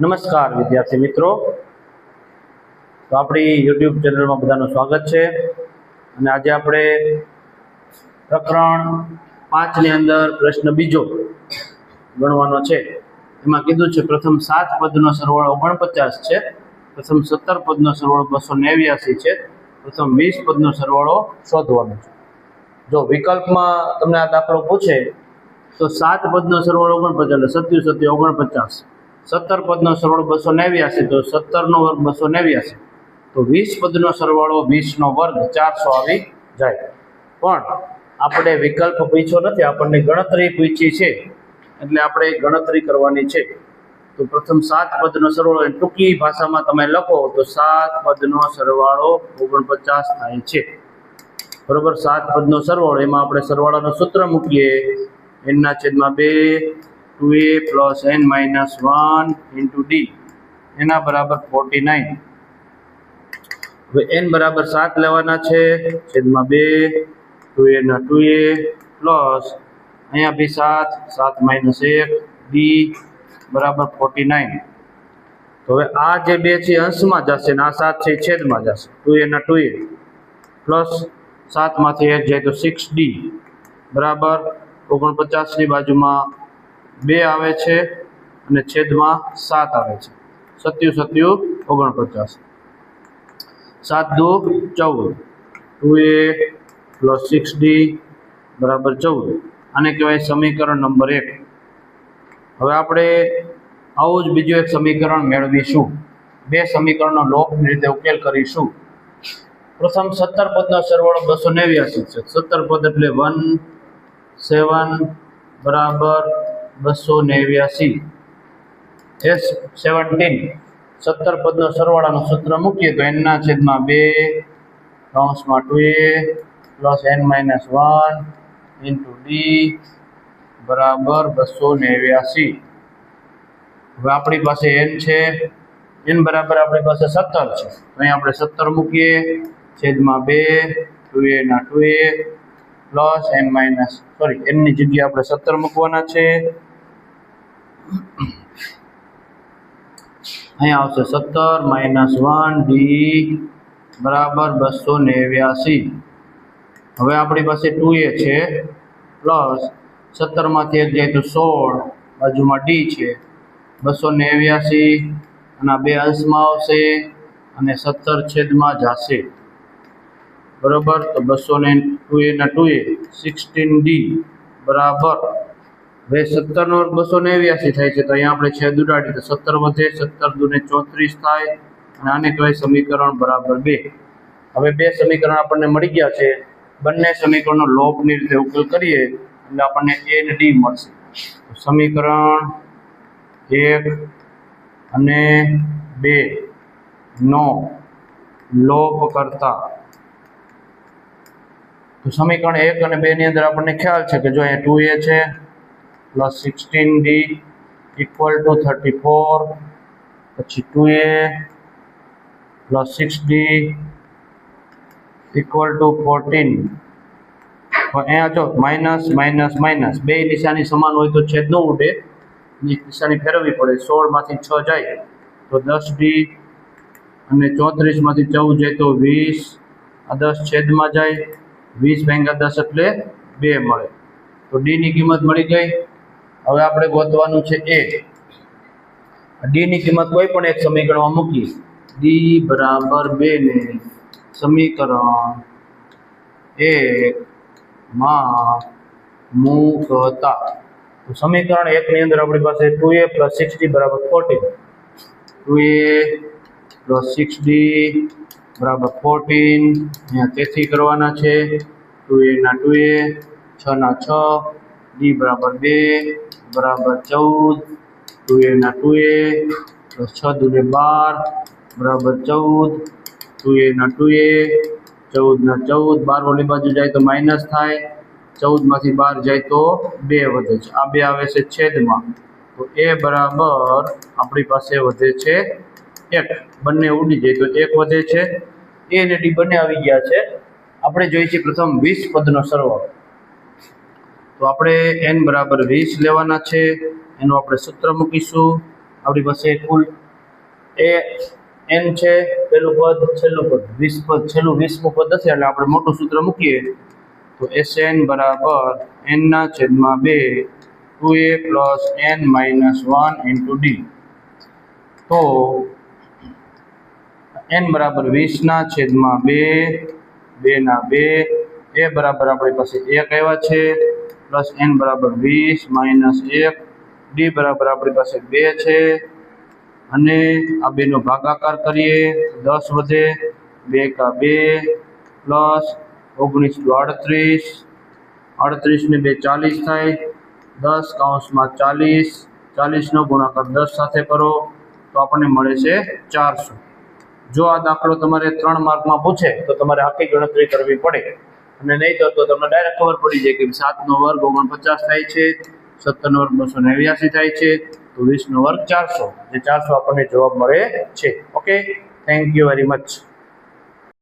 નમસ્કાર, વિદ્યાર્થી મિત્રો. તો આપણી યુટ્યુબ ચેનલમાં બધાનું સ્વાગત છે. અને આજે આપણે પ્રકરણ પાંચની અંદર પ્રશ્ન બીજો ગણવાનો છે. એમાં કીધું છે, પ્રથમ સાત પદનો સરવાળો ઓગણપચાસ છે. પ્રથમ સત્તર પદનો સરવાળો બસો નેવ્યાસી છે. પ્રથમ વીસ પદનો સરવાળો શોધવાનો છે. જો વિકલ્પમાં તમને આ દાખલો પૂછે, તો સાત પદનો સરવાળો ઓગણપચાસ, એટલે સત્યુ સત્ય ઓગણપચાસ. સત્તર પદનો સરવાળો બસો નેવ્યાસી, તો સત્તરનો વર્ગ બસો નેવ્યાસી. તો વીસ પદનો સરવાળો વીસનો વર્ગ ચારસો આવી જાય. પણ આપણે વિકલ્પ પૂછ્યો નથી, આપણને ગણતરી પૂછી છે. એટલે આપણે ગણતરી કરવાની છે. તો પ્રથમ સાત પદનો સરવાળો ટૂંકી ભાષામાં તમે લખો, તો સાત પદનો સરવાળો ઓગણપચાસ થાય છે. બરોબર? સાત પદનો સરવાળો, એમાં આપણે સરવાળાનું સૂત્ર મૂકીએ. એમના છેદમાં બે two A plus N minus one into D. એના બરાબર ફોર્ટી નાઇન. હવે એન બરાબર સાત લેવાના છે, છેદમાં બે, ટુ એના ટુ એ પ્લસ અહીંયા બી સાત સાત માઇનસ એક, ડી બરાબર ફોર્ટી નાઇન. તો હવે આ જે બે છે અંશમાં જશે ને આ સાત છે છેદમાં જશે. ટુ એના ટુ એ પ્લસ સાતમાંથી એક જાય તો સિક્સ ડી બરાબર ઓગણપચાસની બાજુમાં બે આવે છે અને છેદમાં સાત આવે છે. સત્યુ સત્યુ, ઓગણપચાસ. સાત દુ ચૌદ. Two A plus six D બરાબર ચૌદ. આને કહેવાય સમીકરણ નંબર એક. હવે આપણે આવું જ બીજું એક સમીકરણ મેળવીશું. બે સમીકરણનો લોકની રીતે ઉકેલ કરીશું. પ્રથમ સત્તર પદનો સરવાળો બસો નેવ્યાસી છે. સત્તર પદ એટલે વન, સેવન, બરાબર બસો નેવ્યાસી. એસ સેવન્ટીન સત્તર પદનો સરવાળાનું સૂત્ર મૂકીએ તો એનના છેદમાં બે કૌંસમાં two A plus N minus one into D બરાબર બસો નેવ્યાસી. હવે આપણી પાસે એન છે. એન બરાબર આપણી પાસે સત્તર છે. અહીં આપણે સત્તર મૂકીએ. છેદમાં બે ટુ એ ના two A plus N minus sorry એનની જગ્યાએ આપણે સત્તર મૂકવાના છે. અહીંયા આવશે સત્તર માઇનસ વન ડી બરાબર બસો નેવ્યાસી. હવે આપણી પાસે ટુ એ છે, પ્લસ સત્તરમાંથી એક જાય તો સોળ, બાજુમાં ડી છે. બસો નેવ્યાસી અને બે અંશમાં આવશે અને સત્તર છેદમાં જશે. બરાબર? તો બસો ને ટુ એ ના ટુ એ, સિક્સટીન ડી, બરાબર. હવે સત્તરનો બસો નેવ્યાસી થાય છે, તો અહીંયા આપણે છેદ ઉડાડી તો સત્તર વધે સત્તર દુને ચોત્રીસ થાય અને આને કહેવાય સમીકરણ બરાબર બે. હવે બે સમીકરણ આપણને મળી ગયા છે. બંને સમીકરણનો લોભની રીતે ઉકેલ કરીએ એટલે આપણને એ ને ડી મળશે. સમીકરણ એક અને બે નો લોપ કરતા. તો સમીકરણ એક અને બે ની અંદર આપણને ખ્યાલ છે કે જો અહીંયા ટુ એ છે plus sixteen D equal to thirty four પછી two A plus six D equal to fourteen અહીંયા જો માઇનસ માઇનસ માઇનસ બે નિશાની સમાન હોય તો છેદ ન ઉડે. નિશાની ફેરવવી પડે. સોળમાંથી છ જાય તો દસ ડી અને ચોત્રીસમાંથી ચૌદ જાય તો વીસ. આ દસ છેદમાં જાય. વીસ ભાગ્યા દસ એટલે બે મળે. તો ડીની કિંમત મળી ગઈ હવે આપણે ગોતવાનું છે એ. ડીની કિંમત કોઈ પણ એક સમીકરણમાં મૂકીએ. ડી બરાબર બે ને સમીકરણ એકમાં મૂકતા. તો સમીકરણ એકની અંદર આપણી પાસે two A plus six D બરાબર fourteen two A plus six D બરાબર ફોર્ટીન અહીંયા તેથી કરવાના છે. ટુ એ ના ટુ એ છ ના છ ડી બરાબર બે. બરાબર ચૌદ ટુ એ ના ટુ એ પ્લસ છ દુને બાર, બરાબર ચૌદ ટુ એ ના ટુ એ ચૌદ ના ચૌદ, બાર ઓલી બાજુ જાય તો માઇનસ થાય ચૌદમાંથી બાર જાય તો બે વધે છે. આ બે આવે છે છેદમાં. તો એ બરાબર આપણી પાસે વધે છે એક. બંને ઉડી જાય તો એક વધે છે. એ અને ડી બંને આવી ગયા છે. આપણે જોઈએ છીએ પ્રથમ વીસ પદનો સરવાળો. તો આપણે એન બરાબર વીસ લેવાના છે. એનું આપણે સૂત્ર મૂકીશું. આપણી પાસે કુલ એ એન છે, પેલું પદ, છેલ્લું પદ, વીસ પદ, છેલ્લું વીસમું પદ હશે, એટલે આપણે મોટું સૂત્ર મૂકીએ. તો એસ એન બરાબર એનના છેદમાં બે, two A plus N minus one into D. તો એન બરાબર વીસના છેદમાં બે બેના બે, એ બરાબર આપણી પાસે એક આવ્યા છે. પ્લસ એન બરાબર વીસ માઇનસ એક. ડી બરાબર આપણી પાસે બે છે. અને આ બેનો ભાગાકાર કરીએ, દસ વધે બે કા બે પ્લસ ઓગણીસ ટુ અડત્રીસ અડત્રીસને બે ચાલીસ થાય. દસ કાઉન્સમાં ચાલીસ. ચાલીસનો ગુણાકાર દસ સાથે કરો તો આપણને મળે છે ચારસો. જો આ દાખલો તમારે ત્રણ માર્કમાં પૂછે તો તમારે આખી ગણતરી કરવી પડે. અને નહીં તો તમને ડાયરેક્ટ ખબર પડી જાય કે સાતનો વર્ગ ઓગણપચાસ થાય છે, સત્તરનો વર્ગ બસો નેવ્યાસી થાય છે, તો વીસનો વર્ગ ચારસો. જે ચારસો આપણને જવાબ મળે છે. Okay thank you very much